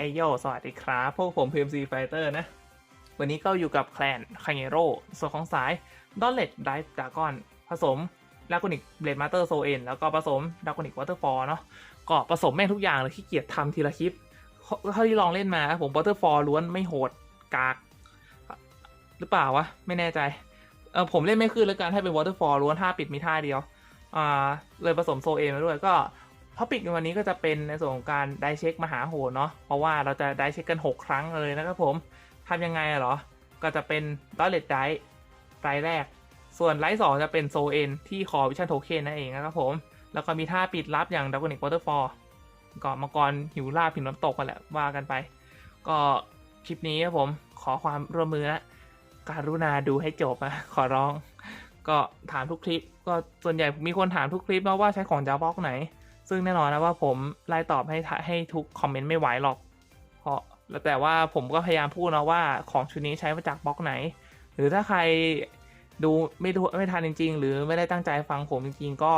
เอโยสวัสดีครับ พวกผม PMC Fighter นะ วันนี้ก็อยู่กับแคลนคาเงโร่ส่วนของสายดอลเลตไดฟ์ดากอนผสมดากอนิกเบลดมาสเตอร์โซเอนแล้วก็ผสมดากอนิกวอเตอร์ฟอร์เนาะก็ผสมแม่งทุกอย่างเลยขี้เกียจทำทีละคลิปเท่าที่ลองเล่นมาผมวอเตอร์ฟอร์ล้วนไม่โหดกาก หรือเปล่าวะ ไม่แน่ใจเออผมเล่นไม่ขึ้นแล้วกันให้เป็นวอเตอร์ฟอร์ล้วนท่าปิดมีท่าเดียวอ่าเลยผสมโซเอนมาด้วยก็ ท็อปิกในวันนี้ก็จะเป็นในส่วนของการได้เช็คมหาโหดเนาะเพราะว่าเราจะได้เช็คกัน 6 ครั้งเลยนะครับผมทำยังไงอะเหรอ ก็จะเป็นดอลเลตไดไรแรก ส่วนไลท์สองจะเป็นโซเอนที่คอวิชั่นโทเค็นนั่นเองนะครับผม แล้วก็มีท่าปิดลับอย่างดักกนิกวอเตอร์ฟอร์ก็มังกรหิวลาบหิวน้ำตกกันแหละว่ากันไป ก็คลิปนี้ครับผมขอความร่วมมือนะการุณาดูให้จบอะขอร้อง ก็ถามทุกคลิป ก็ส่วนใหญ่มีคนถามทุกคลิปว่าใช้ของจาบล็อกไหน ซึ่งแน่นอนนะว่าผมไล่ตอบให้ทะให้ทุกคอมเมนต์ไม่ไหวหรอก เพราะแต่ว่าผมก็พยายามพูดนะว่าของชุดนี้ใช้มาจากบล็อกไหน หรือถ้าใครดูไม่ดูไม่ทันจริง ๆ หรือไม่ได้ตั้งใจฟังผมจริงๆ ก็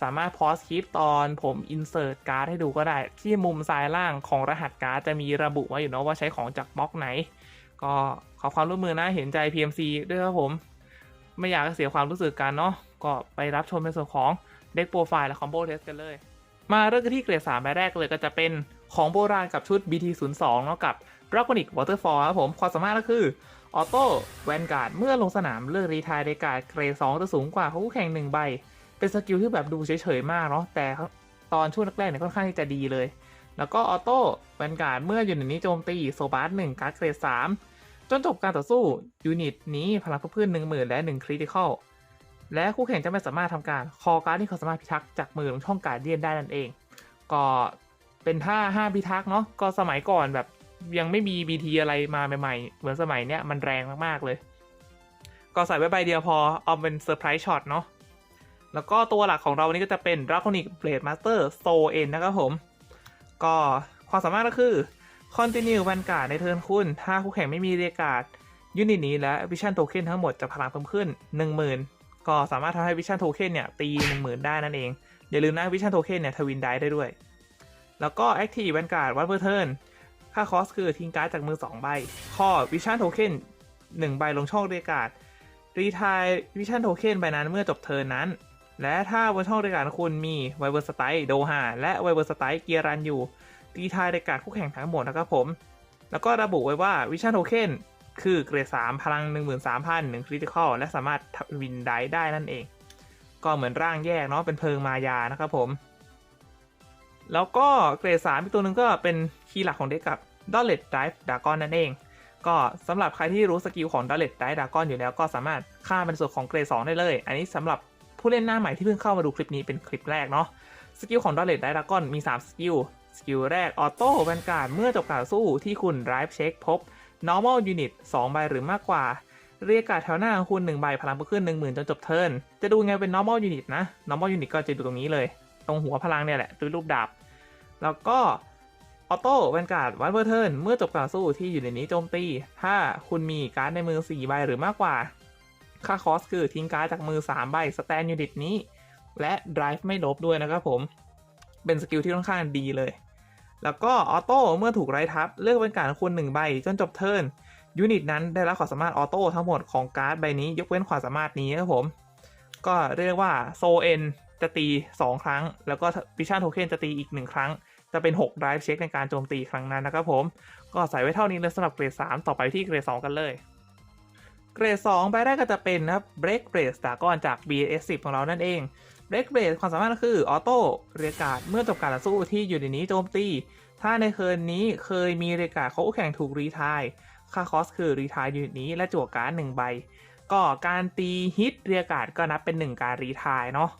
สามารถพอสคลิปตอนผมอินเสิร์ตการ์ดให้ดูก็ได้ ที่มุมซ้ายล่างของรหัสการ์ดจะมีระบุไว้อยู่นะว่าใช้ของจากบล็อกไหน ก็ขอความร่วมมือนะเห็นใจ PMC ด้วยครับผม ไม่อยากเสียความรู้สึกกันเนาะก็ไปรับชมในส่วนของเด็กโปรไฟล์และคอมโบเทสกันเลย มาเริ่มกันที่เกรด3ใบแรกเลยก็จะเป็นของโบราณกับชุด BT02 เนาะกับ d r a g o n i c Waterfall ครับผมความสามารถก็คือออโต้แวนการ์ดเมื่อลงสนามเลือกรีทายในการเกรด2จะสูงกว่าคู่แข่ง 1 ใบ เป็นสกิลที่แบบดูเฉยๆ มากเนาะแต่ตอนช่วงแรกๆเนี่ยค่อนข้างที่จะดีเลย แล้วก็ออโต้แวนการ์ดเมื่ออยู่ในนี้โจมตีโซบาร์หนึ่งการ์ดเกรด3จนจบการต่อสู้ยูนิตนี้พลังเพิ่มหนึ่งหมื่นและหนึ่งคริติคอล และคู่แข่งจะไม่สามารถทำการคอการ์ดที่เขาสามารถพิทักษ์จากมือลงช่องการเดียนได้นั่นเอง ก็เป็นท่าห้าพิทักษ์เนาะก็สมัยก่อนแบบยังไม่มี BT อะไรมาใหม่ๆ เหมือนสมัยเนี้ยมันแรงมากๆเลย ก็ใส่ไว้ใบเดียวพอเอาเป็นเซอร์ไพรส์ช็อตเนาะแล้วก็ตัวหลักของเราวันนี้ก็จะเป็น Draconic Blade Master Soul N นะครับผม ก็ความสามารถก็คือ Continue Vanguard ในเทิร์นคุณ ถ้าคู่แข่งไม่มีเรียกาดยูนิตนี้และ Vision Token ทั้งหมดจะพลังเพิ่มขึ้น 10,000 ก็สามารถทำให้ Vision Token เนี่ยตี10,000ได้นั่นเอง อย่าลืมนะ Vision Token เนี่ยทวินได้ได้ด้วย แล้วก็ Active Vanguard One per turn ค่าคอสคือทิ้งการ์ดจากมือ 2 ใบ ข้อ Vision Token 1ใบลงช่องเรียกาดรีทาย Vision Token ใบนั้นเมื่อจบเทิร์นนั้น และถ้าบนช่องเรียกาดคุณมี v i v e r s t i โดฮาและ v i v e r s t i เกียรันอยู่ตีทายรายการคู่แข่งทั้งหมดนะครับผม แล้วก็ระบุไว้ว่าวิชั่นโทเค็น คือเกรด3พลัง 13,000 1คริติคอลและสามารถวินได้ได้นั่นเอง ก็เหมือนร่างแยกเนาะเป็นเพลิงมายานะครับผม แล้วก็เกรด3อีกตัวหนึ่งก็เป็นคีย์หลักของเด็กกับ d o l l e t Dive Dragon นั่นเอง ก็สำหรับใครที่รู้สกิลของ d o l l e t Dive Dragon อยู่แล้วก็สามารถข้ามเป็นส่วนของเกรด2ได้เลย อันนี้สำหรับผู้เล่นหน้าใหม่ที่เพิ่งเข้ามาดูคลิปนี้เป็นคลิปแรกเนาะสกิลของ d o l l e t Dive Dragon มี3สกิลสกิลแรกออโต้แวนการ์ดเมื่อจบการสู้ที่คุณ drive check พบ normal unit 2 ใบหรือมากกว่า เรียกการ์ดแถวหน้าคุณ1ใบพลังเพิ่มขึ้น10,000 จนจบเทิร์นจะดูไงเป็น normal unit นะ normal unit ก็จะดูตรงนี้เลย ตรงหัวพลังเนี่ยแหละด้วยรูปดาบ แล้วก็ออโต้แวนการ์ดวันเ r อร์เทิร์นเมื่อจบการสู้ที่อยู่ในนี้โจมตี ถ้าคุณมีการ์ดในมือ 4 ใบหรือมากกว่า ค่าคอสคือทิ้งการ์ดจากมือ 3 ใบสแตนยูนิตนี้ และ drive ไม่ลบด้วยนะครับผม เป็นสกิลที่ค่อนข้างดีเลย แล้วก็ออโต้เมื่อถูกไร้ทับ เลือกเป็นการคุณหนึ่งใบจนจบเทิร์นยูนิตนั้นได้รับความสามารถออโต้ทั้งหมดของการ์ดใบนี้ ยกเว้นความสามารถนี้ครับผม ก็เรียกว่าโซเอ็นจะตี 2 ครั้ง แล้วก็พิชาโทเค็นจะตีอีก 1 ครั้ง จะเป็น6 drive check ในการโจมตีครั้งนั้นนะครับผม ก็ใส่ไว้เท่านี้เลยสำหรับเกรด 3 ต่อไปที่เกรด 2 กันเลย เกรด2ใบแรกก็จะเป็นนะครับ break brace ดากอนจาก BS 10 ของเรานั่นเอง เรกเบรดความสามารถก็คือออโต้เรียกาดเมื่อจบการต่อสู้ที่อยู่ในนี้โจมตี ถ้าในเคิร์นนี้เคยมีเรียกาดเขาแข่งถูกรีทายค่าคอสคือรีทายยูนิตนี้และจั่วการ์ดหนึ่งใบ ก็การตีฮิตเรียกาดก็นับเป็น 1 การรีทายเนาะ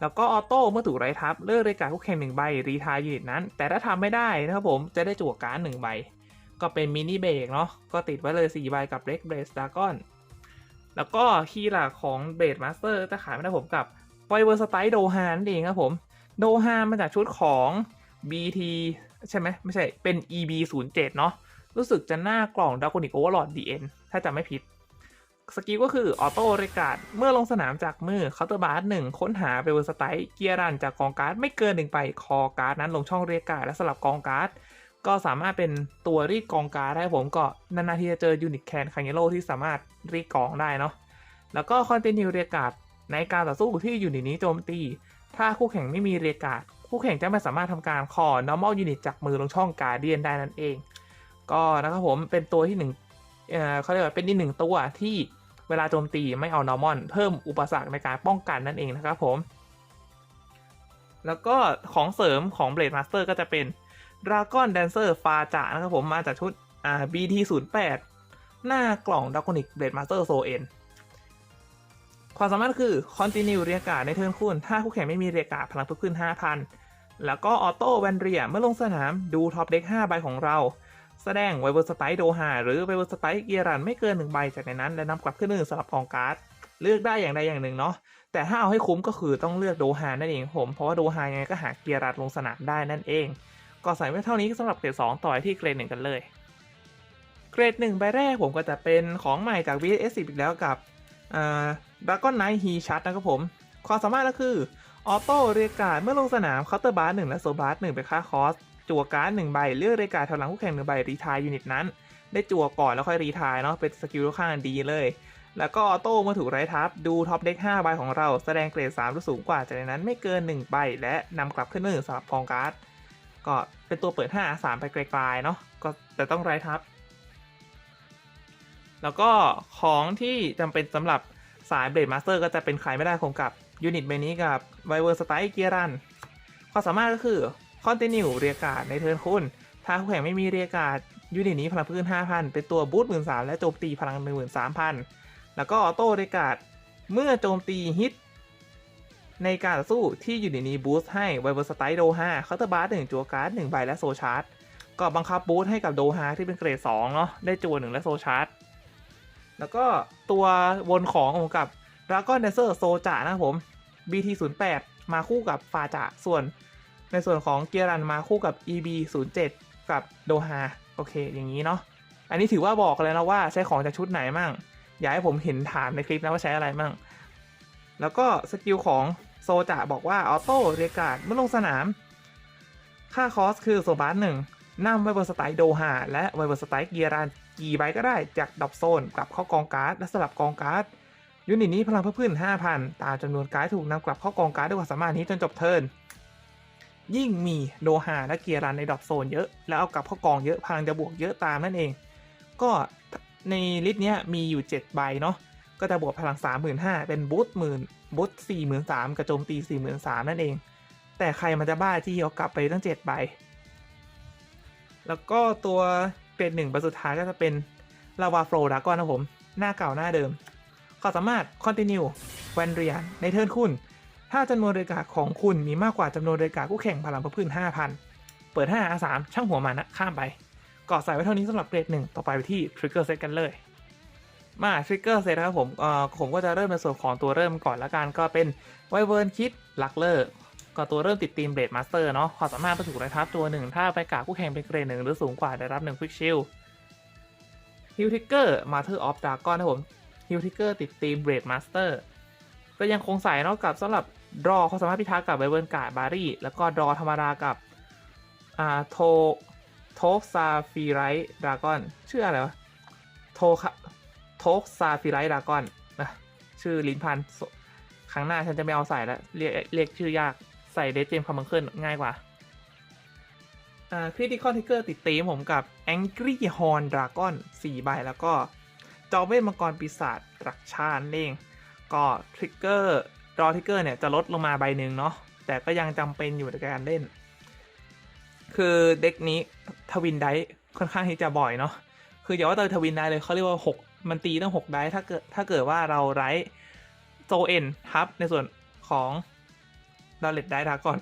แล้วก็ออโต้เมื่อถูกไรทับเลือกเรียกาดคู่แข่งหนึ่งใบรีทายยูนิตนั้น แต่ถ้าทำไม่ได้นะครับผมจะได้จั่วการ์ดหนึ่งใบ ก็เป็นมินิเบรกเนาะก็ติดไว้เลย4ใบกับเรกเบรสดากอนแล้วก็คีย์หลักของเบรดมาสเตอร์จะขายไม่ได้ผมกับ ไวเวอร์สไตล์โดฮานนั่นเองครับผม โดฮานมาจากชุดของ BT ใช่ไหมไม่ใช่เป็น EB 0 7เนาะรู้สึกจะหน้ากล่องด r a g o n i c Overlord DN ถ้าจำไม่ผิด สกิลก็คือออโต้เรกาดเมื่อลงสนามจากมือเคาน์เตอร์บาร์หนึ่งค้นหาเวเวอร์สไตล์เกียร์รันจากกองการ์ดไม่เกินหนึ่งไปคอการ์ดนั้นลงช่องเรียกการ์ดและสลับกองการ์ดก็สามารถเป็นตัวรีดกองการ์ดได้ผมก็นานๆทีจะเจอยูนิตแคนคังเยโรที่สามารถรีดกองได้เนาะแล้วก็คอนเทนิวเรียกาด ในการต่อสู้ที่ยูนิตนี้โจมตี ถ้าคู่แข่งไม่มีเรียกาดคู่แข่งจะไม่สามารถทำการคอ normal unit จากมือลงช่องการเดียนได้นั่นเอง ก็นะครับผมเป็นตัวที่หนึ่งเอ่อเขาเรียกว่าเป็นอีกหนึ่งตัวที่เวลาโจมตีไม่เอา normal เพิ่มอุปสรรคในการป้องกันนั่นเองนะครับผม แล้วก็ของเสริมของ Blade Master ก็จะเป็น Dragon Dancer ฟาจานะครับผมมาจากชุดอ่า BT 0 8 หน้ากล่อง Draconic Blade Master Soul N ความสามารถคือ Continue เรียการดในเทิร์นคุณ ถ้าคู่แข่งไม่มีเรียการดพลังเพิ่มขึ้น 5,000 แล้วก็ออโต้แวนเรียเมื่อลงสนามดูท็อปเด็ก5ใบของเรา แสดงไวเวอร์สไตล์โดฮาหรือไวเวอร์สไตล์เกียรันไม่เกินหนึ่งใบจากในนั้นและนำกลับขึ้นหนึ่งสำหรับกองการ์ดเลือกได้อย่างใดอย่างหนึ่งเนาะแต่ถ้าเอาให้คุ้มก็คือต้องเลือกโดฮานั่นเองผมเพราะว่าโดฮายังไงก็หาเกียรันลงสนามได้นั่นเอง ก็ใส่ไว้เท่านี้สำหรับเกรด2ต่อที่เกรด1กันเลยเกรด1ใบแรกผมก็จะเป็นของใหม่จาก VS 10 อีกแล้วกับอ่า ดราก้อนไนท์ฮีชัดนะครับผม ความสามารถก็คือ ออโต้เรียกการเมื่อลงสนามเคาน์เตอร์บาร์หนึ่งและโซบาร์หนึ่งไปค่าคอส จั่วการ์ดหนึ่งใบ เลือกเรียกการ์ดแถวหลังคู่แข่งหนึ่งใบ รีทายยูนิตนั้น ได้จั่วก่อนแล้วค่อยรีทายเนาะ เป็นสกิลค่อนข้างดีเลย แล้วก็ออโต้เมื่อถูกไร้ทับ ดูท็อปเด็ก5ใบของเรา แสดงเกรด3หรือสูงกว่า จากนั้นไม่เกิน1ใบ และนำกลับขึ้นมือสำหรับกองการ์ด ก็เป็นตัวเปิด 5 3 ไปไกลๆเนาะ ก็แต่ต้องไร้ทับ แล้วก็ของที่จำเป็นสำหรับสายเบ a ดมาสเตอร์ก็จะเป็นใครไม่ได้คงกับยูนิตใบนี้กับไวเวอร์สไตล์เกียรันความสามารถก็คือคอนเทนิวเรียการ์ดในเทิร์นคุณ ถ้าคู่แข่งไม่มีเรียการ์ดยูนิตนี้พลังพื้น 5,000 เป็นตัวบูท13,000และโจมตีพลัง13,000แล้วก็ออโต้เรียการ์ดเมื่อโจมตีฮิต ในการสู้ที่ยูนิตนี้บูสต์ให้ไวเวอร์สไตล์โด5เคาน์เตอร์บาร์หนึ่งจัวการ์ดหนึ่งใบและโซชาร์จก็บังคับบูสต์ให้กับโดฮาที่เป็นเกรด2เนาะได้จัวหนึ่งและโซชาร์จ แล้วก็ตัววนของผมกับ Dragon Dancer โซจานะครับผม BT 0 8 มาคู่กับฟาจาส่วน ในส่วนของเกียรันมาคู่กับ EB 0 7 กับโดฮาโอเค อย่างนี้เนาะอันนี้ถือว่าบอกเลยนะว่าใช้ของจากชุดไหนมั่งอยากให้ผมเห็นถามในคลิปนะว่าใช้อะไรมั่งแล้วก็สกิลของโซจาบอกว่าออโต้เรียการ์ดเมื่อลงสนาม ค่าคอสคือโซบาร์หนึ่งนำไวเบอร์สไตล์โดฮาและไวเบอร์สไตล์เกียรัน กี่ใบก็ได้จากดอปโซน กลับเข้ากองการ์ดและสลับกองการ์ดยูนิตนี้พลังเพิ่มขึ้น 5,000 ตามจำนวนการ์ดถูกนำกลับเข้ากองการ์ดด้วยความสามารถนี้จนจบเทิร์นยิ่งมีโดฮาและเกียรันในดอปโซนเยอะ แล้วเอากลับเข้ากองเยอะพลังจะบวกเยอะตามนั่นเอง ก็ในลิสต์เนี้ยมีอยู่ 7 ใบเนาะก็จะบวกพลัง 35,000 เป็นบูสต์หมื่นบูสต์43,000กระโจมตี43,000นั่นเอง แต่ใครมันจะบ้าที่เอากลับไปตั้ง 7 ใบ แล้วก็ตัว รดหนึ่งใบสุดท้ายก็จะเป็นลาวาโฟลดากอนนะผม หน้าเก่าหน้าเดิมความสามารถ Continue แวนเรียนในเทิร์นคุณ ถ้าจำนวนเรกาของคุณมีมากกว่าจำนวนเรกาคู่แข่งพลังพิ่มขึ้น5,000 เปิด5 R3 ช่างหัวมันนะข้ามไปก่อใส่ไว้เท่านี้สำหรับเกรดหนึ่งต่อไปไปที่ Trigger Set กันเลย มา Trigger Set นะครับผมเอ่อผมก็จะเริ่มในส่วนของตัวเริ่มก่อนละกันก็เป็นไวเวิร์นคิดลักเลอร์ ก็ตัวเริ่มติดทีมเบ a ดมาสเตอร์เนาะความสามารถประถูกไรทับตัวหนึ่งถ้าไปกาคู่แข่งเป็นเกรดหนึ่งหรือสูงกว่าได้รับหนึ่งควิกชิลฮิวทิกเกอร์มาเธอร์ออฟดากอนนะผมฮิวทิกเกอร์ติดทีมเบรดมาสเตอร์ก็ยังคงใส่เนอกกับสำหรับดรอเขามสามารถพิทักษ์กับไบเบิร์นกาดบารี่ แล้วก็ดรอธรรมดากับอ่าโทโทกซาฟีไรท์ดาก้อนชื่ออะไรวะโทคโทกซาฟีไรท์ดาก้อนนะชื่อลิ้นพันครั้งหน้าฉันจะไม่เอาใส่แล้วเรียกเรียกชื่อยาก ใส่เดจเจมคอมมังเคิลง่ายกว่าอ่าคริติคอลทิกเกอร์ติดตีมผมกับ Angry Horn Dragon 4 ใบ แล้วก็จอเวทมังกรปีศาจรักชาติเอง ก็ทริกเกอร์รอทริกเกอร์เนี่ย จะลดลงมาใบหนึ่งเนาะแต่ก็ยังจำเป็นอยู่ในการเล่น คือเด็กนี้ทวินไดค่อนข้างที่จะบ่อยเนาะคืออย่าว่าแต่ทวินได้เลยเขาเรียกว่า 6 มันตีตั้ง6ไดถ้าเกิดถ้าเกิดว่าเราไร้โซเอ็นทับในส่วนของ ดาเลตได้ดาก่อน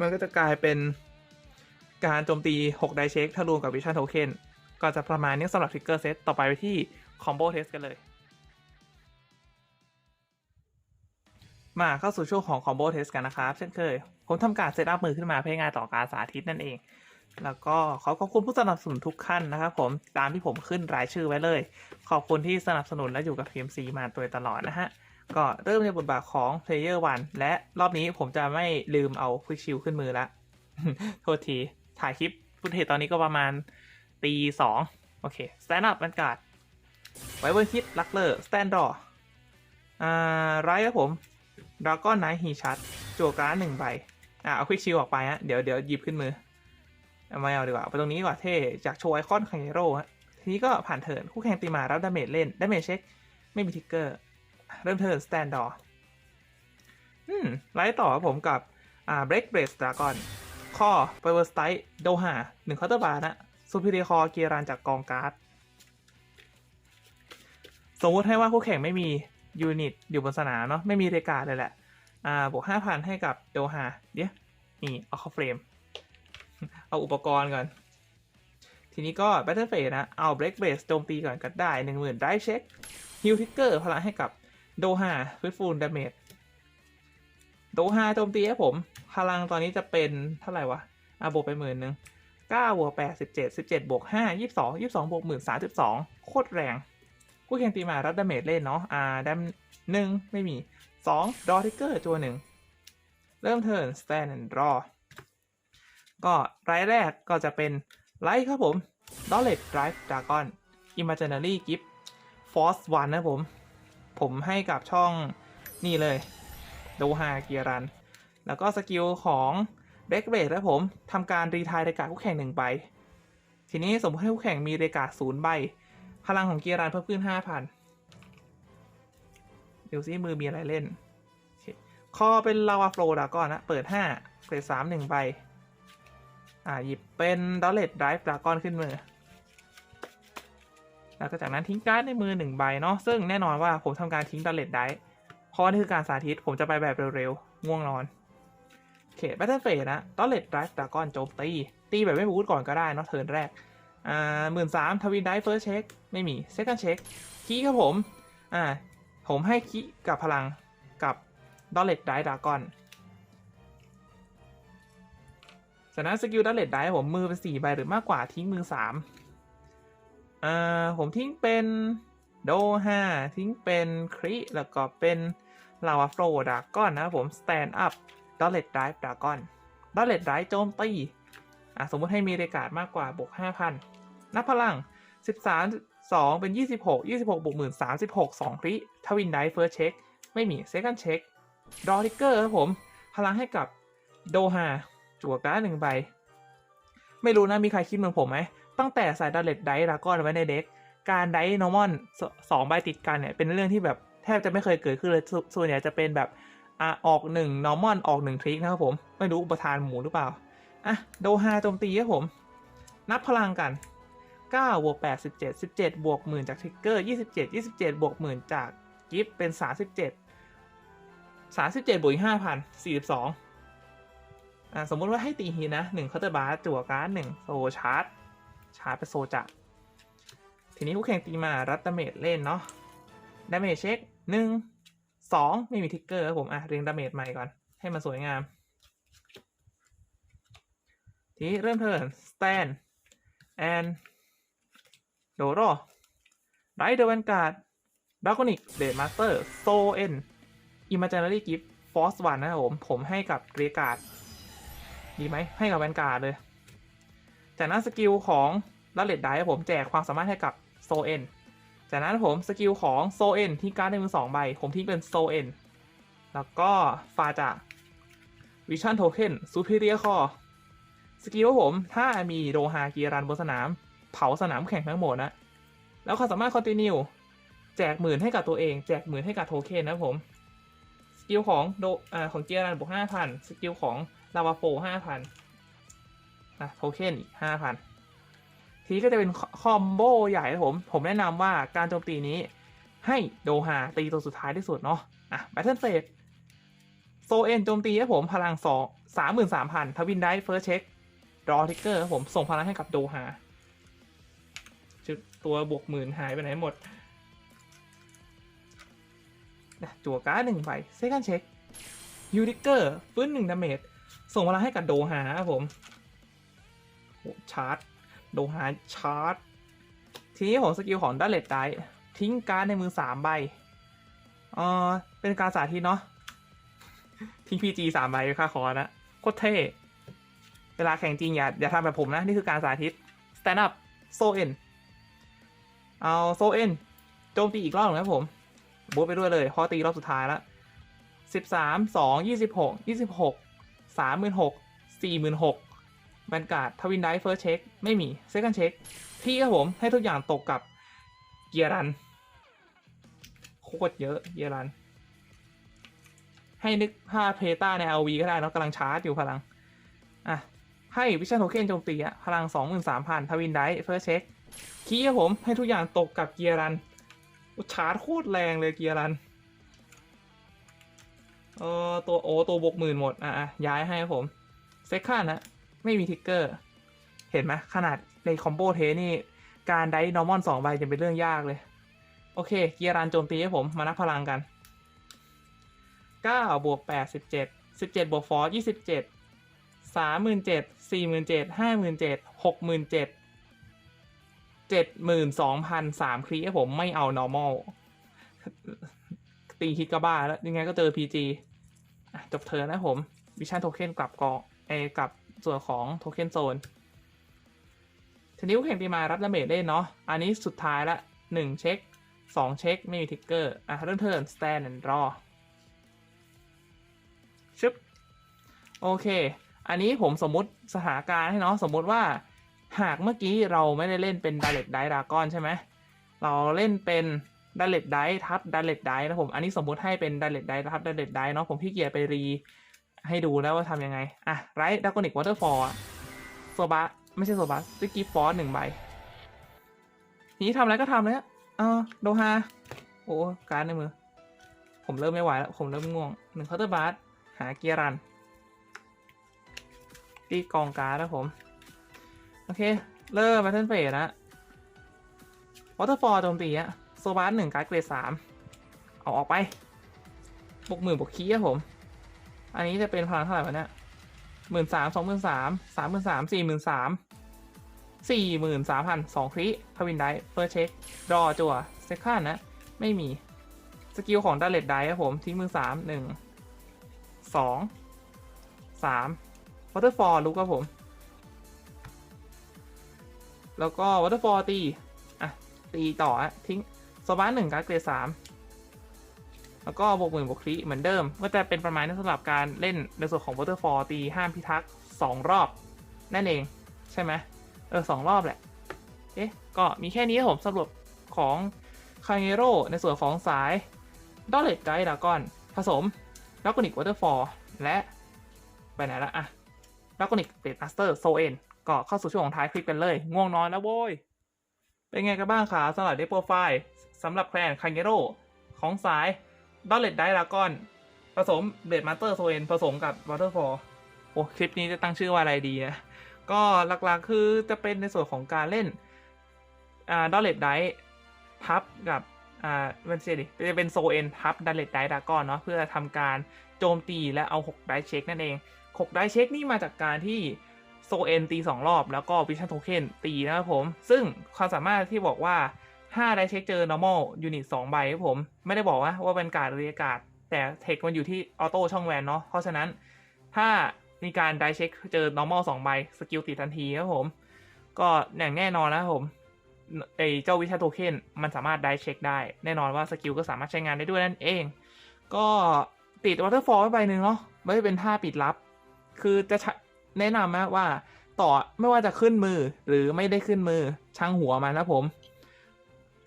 มันก็จะกลายเป็นการโจมตี 6 ไดเช็คถ้ารวมกับวิชั่นโทเค็นก็จะประมาณนี้สำหรับทริกเกอร์เซตต่อไปไปที่คอมโบเทสกันเลย มาเข้าสู่ช่วงของคอมโบเทสกันนะครับ เช่นเคย ผมทำการเซตอัพมือขึ้นมาเพื่อง่ายต่อการสาธิตนั่นเอง แล้วก็ขอขอบคุณผู้สนับสนุนทุกขั้นนะครับผมตามที่ผมขึ้นรายชื่อไว้เลย ขอบคุณที่สนับสนุนและอยู่กับ PMC มาโดยตลอดนะฮะ ก็เริ่มในบทบาทของ Player 1 และรอบนี้ผมจะไม่ลืมเอา Quick Shield ขึ้นมือละ โทษที ถ่ายคลิปฟุตเทจตอนนี้ก็ประมาณตีสองโอเคสแตนด์อัพบรรกาศไวเวอร์คิดลักเลอร์ สแตนดอร์อ่าไรครับผมดราก้อนไนท์ฮีชัดจั่วการ์ดหนึ่งใบ อ่าเอาควิกชิลออกไปฮะ เดี๋ยวเดี๋ยวหยิบขึ้นมือ เอาไม่เอาดีกว่าไปตรงนี้ดีกว่าเท่ จากโชว์ไอคอนคังเกโร่ฮะ ทีนี้ก็ผ่านเทินคู่แข่งตีมารับดาเมจเล่น ดาเมจเช็ค ไม่มีทิกเกอร์ เริ่มเทิร์นสแตนดอร์อืมไล่ต่อผมกับ อ่าเบรกเบรสดราก้อนข้อไฟเวอร์สไตโดหาหนึ่งคาน์เตอร์บาร์นะซูพิเรียคอเกียรันจากกองการ์ด สมมติให้ว่าคู่แข่งไม่มียูนิตอยู่บนสนามเนาะไม่มีเรกาเลยแหละ อ่าบวกห้าพันให้กับโดฮาเดี๋ยวนี่ เอาเข้าเฟรม เอาอุปกรณ์ก่อน ทีนี้ก็ Battle Phase นะ เอา Break Base โจมตีก่อนก็ได้10,000ได้เช็คฮิลทิกเกอร์พลังให้กับ โดฮาฟื้นฟูดาเมจโดฮาโจมตีให้ผม พลังตอนนี้จะเป็นเท่าไหร่วะอะบวกไปหมื่นหนึ่งเก้าบวกแปดสิบเจ็ดสิบเจ็ดบวกห้ายี่สิบสองยี่สิบสองบวกหมื่นสามสิบสองโคตรแรงคู่แข่งตีมารับดาเมจเล่นเนาะอ่าดามหนึ่งไม่มีสองดอทิกเกอร์ตัวหนึ่งเริ่มเทิร์น stand and draw ก็ไรายแรกก็จะเป็นไลท์ครับผม d o l l e t Drive Dragon Imaginary Gift Force One นะผม ผมให้กับช่องนี่เลยโดฮาเกียรัน แล้วก็สกิลของเบรกเบรนะผมทำการรีทายเรกาคู่แข่งหนึ่งใบ ทีนี้สมมติให้คู่แข่งมีเรกาศูนย์ใบ พลังของเกียรันเพิ่มขึ้นห้าพันเดี๋ยวซิมือมีอะไรเล่น คอเป็นลาวาโฟลดาก่อนนะ เปิดห้าเกรดสามหนึ่งใบ อ่าหยิบเป็นดอลเลตไดฟ์ดาก้อนขึ้นมือ แล้วจากนั้นทิ้งการ์ดในมือหนึ่งใบเนาะซึ่งแน่นอนว่าผมทำการทิ้งดอลเลตไดฟ์เพราะนี่คือการสาธิตผมจะไปแบบเร็วๆง่วงนอนโอเคแบทเทิลเฟสนะดอลเลตไดฟ์ดาก้อนโจมตีตีแบบไม่บูทก่อนก็ได้เนาะเทิร์นแรกอ่าหมื่นสามทวินไดฟ์เฟิร์สเช็คไม่มีเซคันด์เช็คคีครับผมอ่าผมให้คีกับพลังกับดอลเลตไดดากอนจากนั้นสกิลดอลเลตไดผมมือเป็นสี่ใบหรือมากกว่าทิ้งมือสาม อ่าผมทิ้งเป็นโดห้าทิ้งเป็นคริแล้วก็เป็นลาวาโฟดาก้อนนะครับผมสแตนด์อัพดอลเลตไดฟ์ดาก้อนดอลเลตไดฟ์โจมตีอะสมมติให้มีเรกาดมากกว่าบวกห้าพันนับพลังสิบสามสองเป็นยี่สิบหกยี่สิบหกบวกหมื่นสามสิบหกสองคริทวินไดฟ์เฟิร์สเช็คไม่มีเซคันด์เช็คดอริเกอร์ครับผม พลังให้กับโดฮาจั่วการ์ดหนึ่งใบ ไม่รู้นะมีใครคิดเหมือนผมไหม ตั้งแต่ใส่ดัลเลตไดดาก้อนไว้ในเด็ก การไดนอร์มอนสองใบติดกันเนี่ยเป็นเรื่องที่แบบแทบจะไม่เคยเกิดขึ้นเลยส่วนใหญ่จะเป็นแบบอะออกหนึ่งนอร์มอนออกหนึ่งทริกนะครับผมไม่รู้อุปทานหมูหรือเปล่าอะโดฮาโจมตีครับผม นับพลังกัน9บวก8 17 17 บวกหมื่นจากทริกเกอร์ 27 27 บวกหมื่นจากกิฟเป็น 37สามสิบเจ็ดบวกห้าพันสี่สิบสองอ่าสมมุติว่าให้ตีฮีนะหนึ่งเคาน์เตอร์บาร์จั่วการ์ดหนึ่งโซชาร์จ ชาร์จไปโซจะทีนี้คู่แข่งตีมารัตดาเมจเล่นเนาะดาเมจเช็คหนึ่งสองไม่มีทิกเกอร์ครับผมอะเรียงดาเมจใหม่ก่อน ให้มันสวยงาม ทีนี้เริ่มเทิร์นสแตนแอนโดโรไรเดอร์แวนการ์ดดากอนิกเดดมาสเตอร์โซเอ็น Imaginary Gift Force One นะครับผม ผมให้กับเรียการ์ดดีไหมให้กับแวนการ์ดเลย จากนั้นสกิลของลัลเลตไดผมแจกความสามารถให้กับโซเอ็นจากนั้นผมสกิลของโซเอ็นที่การ์ดในมือสองใบ ผมทิ้งเป็นโซเอ็นแล้วก็ฟาจาวิชั่นโทเค็นซูเปอร์เรียคอสกิลผม ถ้ามีโรฮากีรันบนสนาม เผาสนามแข่งทั้งหมดนะ แล้วความสามารถคอนติเนียแจกหมื่นให้กับตัวเอง แจกหมื่นให้กับโทเค็นนะผม สกิลของโดอ่าของเกียรันบวกห้าพันสกิลของลาวาโฟห้าพัน อะโทเค็นอีกห้าพันทีก็จะเป็นคอมโบใหญ่ครับผม ผมแนะนำว่าการโจมตีนี้ ให้โดฮาตีตัวสุดท้ายที่สุดเนาะอะแบทเทิลเฟสโซเอ็นโจมตีให้ผมพลังสองสามหมื่นสามพันทวินได้เฟิร์สเช็ครอทิกเกอร์ผมส่งพลังให้กับโดฮาจุดตัวบวกหมื่นหายไปไหนหมดนะจั่วการ์ดหนึ่งใบเซคันเช็คยูริเกอร์ฟื้นหนึ่งดาเมจส่งพลังให้กับโดฮาครับผม ชาร์จโดฮาชาร์จ ทีนี้ผมสกิลของดัลเลตไดทิ้งการ์ดในมือสามใบเออเป็นการสาธิตเนาะทิ้งพีจีสามใบค่าคอนะโคตรเท่ เวลาแข่งจริงอย่าอย่าทำแบบผมนะ นี่คือการสาธิต stand up so in เอา so in โจมตีอีกรอบหนึ่งนะผมบูทไปด้วยเลยพอตีรอบสุดท้ายล้วสิบสามสองยี่สิบหกยี่สิบหกสามหมื่นหกสี่หมื่นหก แบนการ์ดทวินไดเฟิร์สเช็คไม่มีเซคันเช็คที่ครับผมให้ทุกอย่างตกกับเกียร์รันโคตรเยอะเกียร์รัน ให้นึกภาพเพตาใน LV ก็ได้นอะกำลังชาร์จอยู่พลัง อะ ให้วิชั่นโทเค็นโจมตีอะพลัง 23,000 ทวินไดเฟิร์สเช็คคีย์ครับผมให้ทุกอย่างตกกับเกียร์รันชาร์จโคตรแรงเลยเกียร์รันเออตัวโอตัวบกหมื่นหมด อะอะย้ายให้ครับผมเซคันนะ ไม่มีทิกเกอร์ เห็นไหมขนาดในคอมโบเทนี่ การได้นอร์มอนสองใบจะเป็นเรื่องยากเลย โอเค เกียร์รันโจมตีให้ผมมานับพลังกัน 9 บวก 8 17 17 บวกฟอร์27สามหมื่นเจ็ดสี่หมื่นเจ็ดห้าหมื่นเจ็ดหกหมื่นเจ็ดเจ็ดหมื่นสองพันสามครีผมไม่เอา normal ตีคิดก็บ้าแล้ว ยังไงก็เจอ PG จบเธอนะผม วิชั่นโทเค็นกลับกองเอกลับ ส่วนของโทเค็นโซนทีนี้คู่แข่งตีมารับดาเมจได้เนาะ อันนี้สุดท้ายละหนึ่งเช็คสองเช็ค ไม่มีทิกเกอร์ อะเริ่มเทิร์นสแตนด์รอชึบ โอเค อันนี้ผมสมมุติสถานการณ์ให้เนาะ สมมุติว่าหากเมื่อกี้เราไม่ได้เล่นเป็น Direct Die Dragon ใช่ไหม เราเล่นเป็น Direct Die ทับ Direct Die นะผม อันนี้สมมุติให้เป็น Direct Die ทับ Direct Die เนาะ ผมขี้เกียจไปรี ให้ดูแล้วว่าทำยังไง อะไรดักกนิกวอเตอร์ฟอร์โซบะไม่ใช่โซบะสกิฟฟอร์หนึ่งใบ ทีนี้ทำอะไรก็ทำเลยอะเออโดฮาโอ้การในมือ ผมเริ่มไม่ไหวแล้ว ผมเริ่มง่วงหนึ่งเคาน์เตอร์บาร์หาเกียรัน ตีกองการ์ดนะผม โอเค เริ่มมาเทนเฟสนะวอเตอร์ฟอร์โจมตีอะโซบาร์หนึ่งการ์ดเกรดสามเอาออกไปบวกหมื่นบวกคีย์ครับผม อันนี้จะเป็นพลังเท่าไหร่วะเนี่ยหมื่นสามสองหมื่นสามสามหมื่นสามสี่หมื่นสามสี่หมื่นสามพันสองคริทวินได้เฟิร์เช็ครอจัวเซคันนะ ไม่มี สกิลของดัลเลตไดครับผม ทิ้งมือสามหนึ่งสองสามวอเตอร์ฟอลลุกครับผม แล้วก็วอเตอร์ฟอลตี อะ ตีต่ออะทิ้งโซบาหนึ่งการ์ดเกรดสาม แล้วก็บวกหมื่นบวกคลิเหมือนเดิม ก็จะเป็นประมาณนี้สำหรับการเล่นในส่วนของวอเตอร์ฟอลตีห้ามพิทักษ์สองรอบ นั่นเอง ใช่ไหมเออสองรอบแหละ เอ๊ะ ก็มีแค่นี้ผมสรุปของคาเงโร่ในส่วนของสายดอลเลตไกด์ดากอน ผสมลักกนิกวอเตอร์ฟอลและไปไหนละอะลักกนิกเบดมาสเตอร์โซเอ็นก็เข้าสู่ช่วงของท้ายคลิปกันเลย ง่วงนอนแล้วโว้ย เป็นไงกันบ้างคะสำหรับเดโปรไฟล์สำหรับแคลนคาเงโร่ของสาย ดอลเลตไดดากอนผสมเบดมาสเตอร์โซเอ็นผสมกับวอเตอร์ฟอลโอ้คลิปนี้จะตั้งชื่อว่าอะไรดีนะ ก็หลักๆคือจะเป็นในส่วนของการเล่นอ่าดอลเลตไดทับกับอ่ามันเสียดิจะเป็นโซเอ็นทับดอลเลตไดดากอนเนาะเพื่อทำการโจมตีและเอา 6 ไดเช็คนั่นเอง 6 ไดเช็คนี่มาจากการที่โซเอ็นตี 2 รอบ แล้วก็วิชั่นโทเค็นตีนะครับผม ซึ่งความสามารถที่บอกว่า 5ได้เช็คเจอ normal unit 2ใบครับผม ไม่ได้บอกว่าว่าเป็นการหรือาการดแต่เทคมันอยู่ที่ออโต้ช่องแวนเนาะเพราะฉะนั้นถ้ามีการได้เช็คเจอ normal 2ใบสกิลติดทันทีครับผม ก็อย่างแน่นอนนะครับผมไอเจ้าวิชาโทเค็นมันสามารถได้เช็คได้ แน่นอนว่าสกิลก็สามารถใช้งานได้ด้วยนั่นเอง ก็ติดวอเตอร์ฟอลไว้ใบหนึ่งเนาะไม่เป็นท่าปิดลับ คือจะแนะนำนะว่าต่อไม่ว่าจะขึ้นมือหรือไม่ได้ขึ้นมือช่างหัวมันนะผม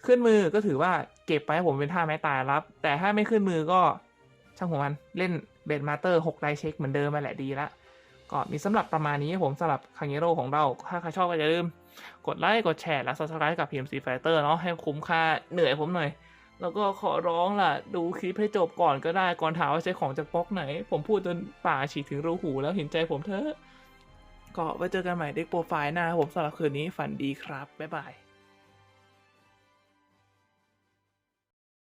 ขึ้นมือก็ถือว่าเก็บไปให้ผมเป็นท่าไม้ตายรับ แต่ถ้าไม่ขึ้นมือก็ช่างหัวมันเล่นเบดมาเตอร์6ไดเช็คเหมือนเดิมมาแหละดีละก็มีสำหรับประมาณนี้ผมสำหรับคังเยโร่ของเรา ถ้าใครชอบก็อย่าลืม กดไลค์กดแชร์และ subscribe กับ PMC Fighter เนาะให้คุ้มค่าเหนื่อยผมหน่อย แล้วก็ขอร้องล่ะ ดูคลิปให้จบก่อนก็ได้ ก่อนถามว่าใช้ของจากบล็อกไหน ผมพูดจนป่าฉีกถึงรูหูแล้วเห็นใจผมเถอะก็ไว้เจอกันใหม่เด็กโปรไฟล์หน้าผมสำหรับคืนนี้ฝันดีครับบ๊ายบาย